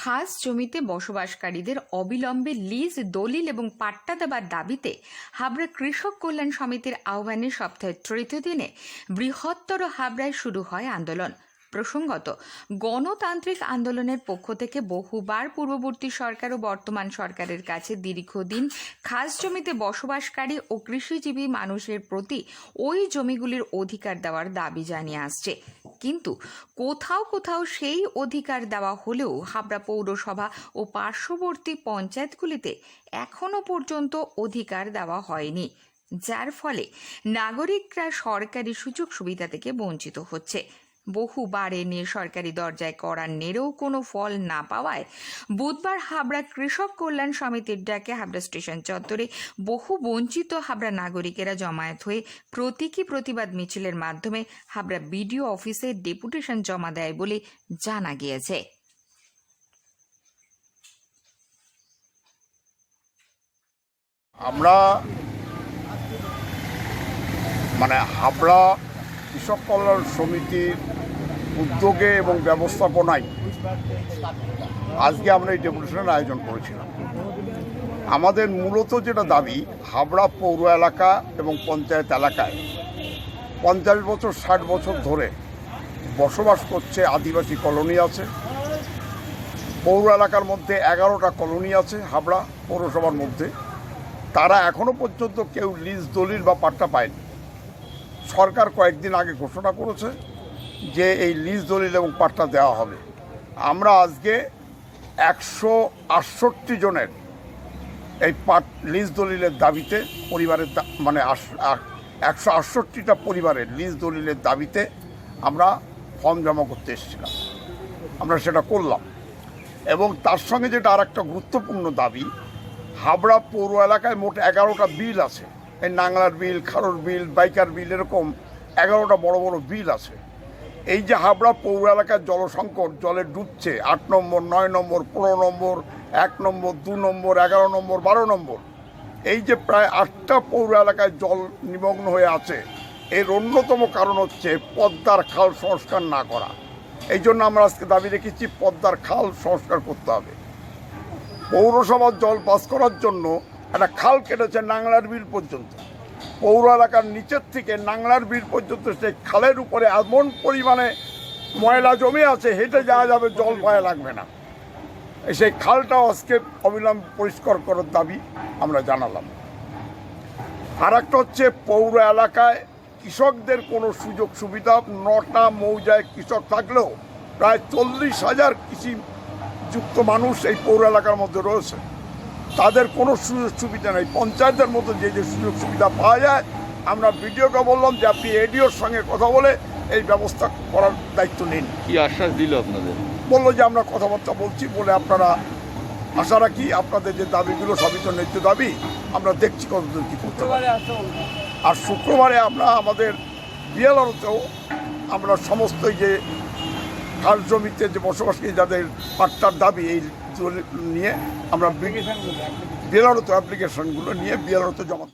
খাস জমিতে বসবাসকারীদের অবিলম্বে লিজ, দলিল এবং পাট্টা দেবার দাবিতে হাবড়া কৃষক কল্যাণ সমিতির আহ্বানে সপ্তাহের তৃতীয় দিনে বৃহত্তর হাবড়ায় শুরু হয় আন্দোলন। প্রসঙ্গত, গণতান্ত্রিক আন্দোলনের পক্ষ থেকে বহুবার পূর্ববর্তী সরকার ও বর্তমান সরকারের কাছে দীর্ঘদিন খাস জমিতে বসবাসকারী ও কৃষিজীবী মানুষের প্রতি ওই জমিগুলির অধিকার দেওয়ার দাবি জানিয়ে আসছে। কিন্তু কোথাও কোথাও সেই অধিকার দেওয়া হলেও হাবড়া পৌরসভা ও পার্শ্ববর্তী পঞ্চায়েতগুলিতে এখনও পর্যন্ত অধিকার দেওয়া হয়নি, যার ফলে নাগরিকরা সরকারি সুযোগ সুবিধা থেকে বঞ্চিত হচ্ছে। বহুবার এ নিয়ে সরকারি দরজায় করার নেড়েও কোনো ফল না পাওয়ায় বুধবার হাবড়া কৃষক কল্যাণ সমিতির ডাকে হাবড়া স্টেশন চত্বরে বহু বঞ্চিত হাবড়া নাগরিকেরা জমায়েত হয়ে প্রতীকী প্রতিবাদ মিছিলের মাধ্যমে হাবড়া বিডিও অফিসে ডেপুটেশন জমা দেয় বলে জানা গিয়েছে। আমরা মানে হাবড়া কৃষক কল্যাণ সমিতির উদ্যোগে এবং ব্যবস্থাপনায় আজকে আমরা এই ডেপুটেশনের আয়োজন করেছিলাম। আমাদের মূলত যেটা দাবি, হাবড়া পৌর এলাকা এবং পঞ্চায়েত এলাকায় পঞ্চাশ বছর, ষাট বছর ধরে বসবাস করছে আদিবাসী কলোনি আছে। পৌর এলাকার মধ্যে এগারোটা কলোনি আছে হাবড়া পৌরসভার মধ্যে। তারা এখনও পর্যন্ত কেউ লিজ, দলিল বা পাট্টা পায়নি। সরকার কয়েকদিন আগে ঘোষণা করেছে যে এই লিজ দলিল এবং পাট্টা দেওয়া হবে। আমরা আজকে একশো আটষট্টি জনের এই পাট লিজ দলিলের দাবিতে পরিবারের মানে একশো আটষট্টিটা পরিবারের লিজ দলিলের দাবিতে আমরা ফর্ম জমা করতে এসেছিলাম। আমরা সেটা করলাম। এবং তার সঙ্গে যেটা আর একটা গুরুত্বপূর্ণ দাবি, হাবড়া পৌর এলাকায় মোট এগারোটা বিল আছে। এই নাংলার বিল, খারোর বিল, বাইকার বিল, এরকম এগারোটা বড় বড় বিল আছে। এই যে হাবড়া পৌর এলাকার জলসংকট, জলে ডুবছে, আট নম্বর, নয় নম্বর, পনেরো নম্বর, এক নম্বর, দু নম্বর, এগারো নম্বর, বারো নম্বর, এই যে প্রায় আটটা পৌর এলাকায় জল নিমগ্ন হয়ে আছে, এর অন্যতম কারণ হচ্ছে পদ্মার খাল সংস্কার না করা। এই জন্য আমরা আজকে দাবি রেখেছি পদ্মার খাল সংস্কার করতে হবে। পৌরসভার জল পাস করার জন্য একটা খাল কেটেছে নাংলার বিল পর্যন্ত। পৌর এলাকার নিচের থেকে নাংলার বিল পর্যন্ত সেই খালের উপরে এমন পরিমাণে ময়লা জমে আছে, হেঁটে যাওয়া যাবে, জল পায়ে লাগবে না। সেই খালটাও আজকে অবিলম্বে পরিষ্কার করার দাবি আমরা জানালাম। আর একটা হচ্ছে পৌর এলাকায় কৃষকদের কোনো সুযোগ সুবিধা, নটা মৌজায় কৃষক থাকলেও প্রায় চল্লিশ হাজার কৃষি যুক্ত মানুষ এই পৌর এলাকার মধ্যে রয়েছে। তাদের কোনো সুযোগ সুবিধা নেই। পঞ্চায়েতের মতো যে যে সুযোগ সুবিধা পাওয়া যায় আমরা বিডিওকে বললাম যে আপনি এডিওর সঙ্গে কথা বলে এই ব্যবস্থা করার দায়িত্ব নিন। কি আশ্বাস দিল আপনাদের? বলল যে আমরা কথাবার্তা বলছি বলে আপনারা আশা রাখি আপনাদের যে দাবিগুলো সবই তো ন্যায্য দাবি আমরা দেখছি কতদূর কী করতে পারি। আর শুক্রবারে আমরা আমাদের বিএলআরতেও আমরা সমস্ত যে খাল জমিতে যে বসবাসকারী যাদের পাট্টার দাবি এই নিয়ে আমরা বিএলআরতে অ্যাপ্লিকেশনগুলো নিয়ে বিএলআরতে জমা